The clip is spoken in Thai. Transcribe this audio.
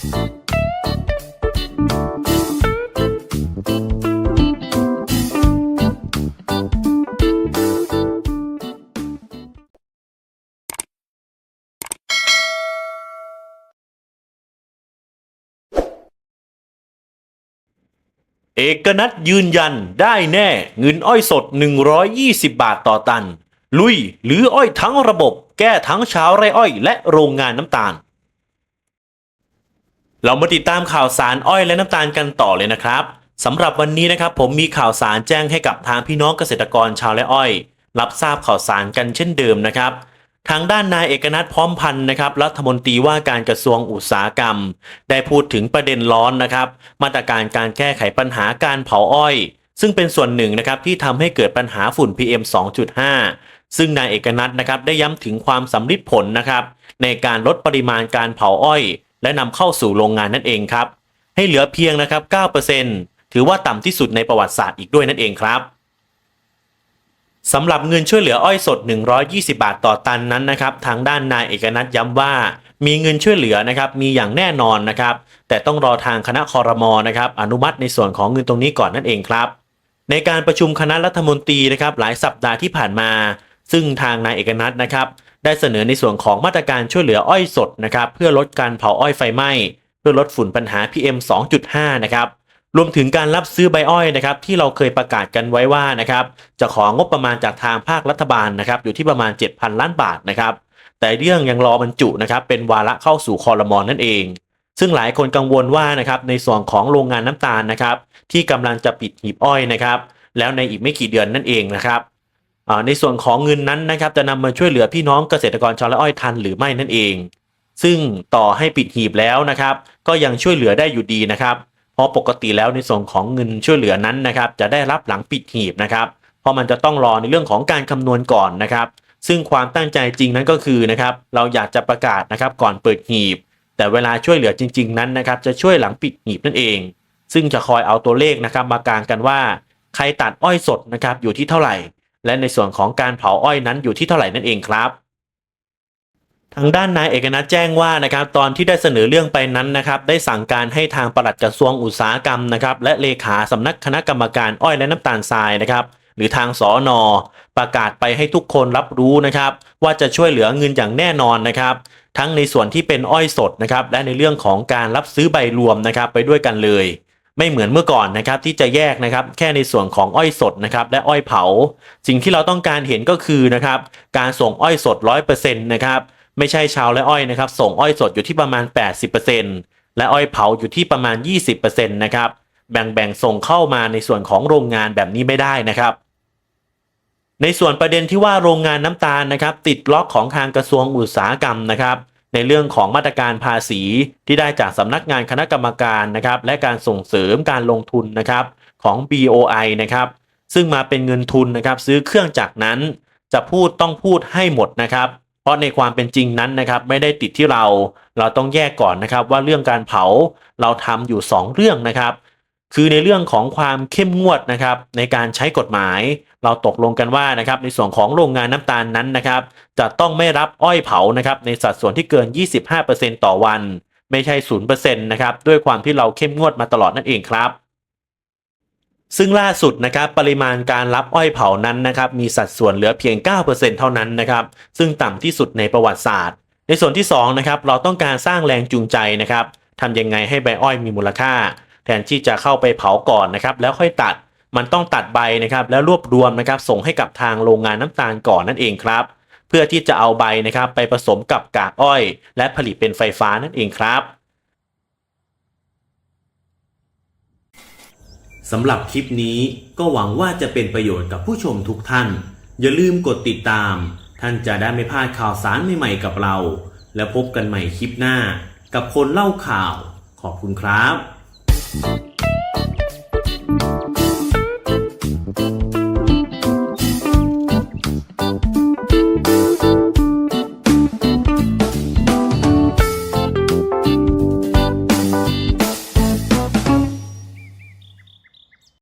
เอกนัทยืนยันได้แน่เงินอ้อยสด 120 บาทต่อตัน ลุยหรืออ้อยทั้งระบบ แก้ทั้งชาวไร่อ้อยและโรงงานน้ำตาล เรามาติดตามข่าวสารอ้อยและน้ำตาลกันต่อเลยนะครับสำหรับวันนี้นะครับผมมีข่าวสารแจ้งให้กับทางพี่น้องเกษตรกรชาวไร่อ้อย รับทราบข่าวสารกันเช่นเดิมนะครับ ทางด้านนายเอกนัทพร้อมพันธ์นะครับรัฐมนตรีว่าการกระทรวงอุตสาหกรรม ได้พูดถึงประเด็นร้อนนะครับ มาตรการการแก้ไขปัญหาการเผาอ้อย ซึ่งเป็นส่วนหนึ่งนะครับที่ทำให้เกิดปัญหาฝุ่น PM 2.5 ซึ่งนายเอกนัทนะครับได้ย้ำถึงความสำลิดผลนะครับในการลดปริมาณการเผาอ้อย และนำเข้าสู่โรงงานนั่นเองครับ ให้เหลือเพียงนะครับ 9%ถือว่าต่ำที่สุดในประวัติศาสตร์อีกด้วยนั่นเองครับสำหรับเงินช่วยเหลืออ้อยสด 120 บาทต่อตันนั้นนะครับ ทางด้านนายเอกนัทย้ำว่า มีเงินช่วยเหลือนะครับมีอย่างแน่นอนนะครับ แต่ต้องรอทางคณะคอรมอนะครับ อนุมัติในส่วนของเงินตรงนี้ก่อนนั่นเองครับ ในการประชุมคณะรัฐมนตรีนะครับ หลายสัปดาห์ที่ผ่านมา ซึ่งทางนายเอกนัทนะครับ ได้เสนอในส่วนของมาตรการช่วยเหลืออ้อยสดนะครับเพื่อลดการเผาอ้อยไฟไหม้ เพื่อลดฝุ่นปัญหา PM 2.5 นะครับรวมถึงการรับซื้อใบอ้อยนะครับที่เราเคยประกาศกันไว้ว่านะครับจะของบประมาณจากทางภาครัฐบาลนะครับอยู่ที่ประมาณ 7,000 ล้านบาทนะครับแต่เรื่องยังรอบรรจุนะครับเป็นวาระเข้าสู่คอรมอนนั่นเอง ซึ่งหลายคนกังวลว่านะครับในส่วนของโรงงานน้ำตาลนะครับที่กำลังจะปิดหีบอ้อยนะครับแล้วในอีกไม่กี่เดือนนั่นเองนะครับ ในส่วนของเงินนั้นนะครับจะนำมาช่วยเหลือพี่น้องเกษตรกรชาวไร่อ้อยทันหรือไม่นั่นเอง ซึ่งต่อให้ปิดหีบแล้วนะครับ ก็ยังช่วยเหลือได้อยู่ดีนะครับ เพราะปกติแล้วในส่วนของเงินช่วยเหลือนั้นนะครับ จะได้รับหลังปิดหีบนะครับ เพราะมันจะต้องรอในเรื่องของการคำนวณก่อนนะครับ ซึ่งความตั้งใจจริงนั้นก็คือนะครับ เราอยากจะประกาศนะครับก่อนเปิดหีบ แต่เวลาช่วยเหลือจริง ๆ นั้นนะครับ จะช่วยหลังปิดหีบนั่นเอง ซึ่งจะคอยเอาตัวเลขนะครับ มากางกันว่า ใครตัดอ้อยสดนะครับอยู่ที่เท่าไหร่ และในส่วนของการเผาอ้อยนั้นอยู่ที่เท่าไหร่นั่นเองครับทางด้านนายเอกนัทแจ้งว่านะครับตอนที่ได้เสนอเรื่องไปนั้นนะครับได้สั่งการให้ทางปลัดกระทรวงอุตสาหกรรมนะครับและเลขาสำนักคณะกรรมการอ้อยและน้ำตาลทรายนะครับหรือทางสอนอประกาศไปให้ทุกคนรับรู้นะครับว่าจะช่วยเหลือเงินอย่างแน่นอนนะครับ ทั้งในส่วนที่เป็นอ้อยสดนะครับและในเรื่องของการรับซื้อใบรวมนะครับไปด้วยกันเลย ไม่เหมือนเมื่อก่อนนะครับที่จะแยกนะครับแค่ในส่วนของอ้อยสดนะครับและอ้อยเผา สิ่งที่เราต้องการเห็นก็คือนะครับการส่งอ้อยสด 100%นะครับไม่ใช่ชาวและอ้อยนะครับส่งอ้อยสดอยู่ที่ประมาณ 80%และอ้อยเผาอยู่ที่ประมาณ 20%นะครับแบ่งแบ่งส่งเข้ามาในส่วนของโรงงานแบบนี้ไม่ได้นะครับในส่วนประเด็นที่ว่าโรงงานน้ำตาลนะครับติดล็อกของทางกระทรวงอุตสาหกรรมนะครับ ในเรื่องของมาตรการภาษีที่ได้จากสำนักงานคณะกรรมการนะครับ และการส่งเสริมการลงทุนนะครับของ BOI นะครับ ซึ่งมาเป็นเงินทุนนะครับ ซื้อเครื่องจักรนั้น จะพูดต้องพูดให้หมดนะครับ เพราะในความเป็นจริงนั้นนะครับ ไม่ได้ติดที่เรา เราต้องแยกก่อนนะครับ ว่าเรื่องการเผาเราทำอยู่ 2 เรื่องนะครับ คือในเรื่องของความเข้มงวดนะครับในการใช้กฎหมาย เราตกลงกันว่านะครับในส่วนของโรงงานน้ำตาลนั้นนะครับจะต้องไม่รับอ้อยเผานะครับในสัดส่วนที่เกิน 25%ต่อวัน ไม่ใช่ 0%นะครับด้วยความที่เราเข้มงวดมาตลอดนั่นเองครับ ซึ่งล่าสุดนะครับปริมาณการรับอ้อยเผานั้นนะครับมีสัดส่วนเหลือเพียง 9%เท่านั้นนะครับซึ่งต่ำที่สุดในประวัติศาสตร์ ในส่วนที่2นะครับเราต้องการสร้างแรงจูงใจนะครับทำยังไงให้ใบอ้อยมีมูลค่า แทนที่จะเข้าไปเผาก่อนนะครับแล้วค่อยตัดมันต้องตัดใบนะครับแล้วรวบรวมนะครับส่งให้กับทางโรงงานน้ำตาลก่อนนั่นเองครับ เพื่อที่จะเอาใบนะครับไปผสมกับกากอ้อย และผลิตเป็นไฟฟ้านั่นเองครับสำหรับคลิปนี้ก็หวังว่าจะเป็นประโยชน์กับผู้ชมทุกท่าน อย่าลืมกดติดตาม ท่านจะได้ไม่พลาดข่าวสารใหม่ๆกับเรา แล้วพบกันใหม่คลิปหน้า กับคนเล่าข่าว ขอบคุณครับ you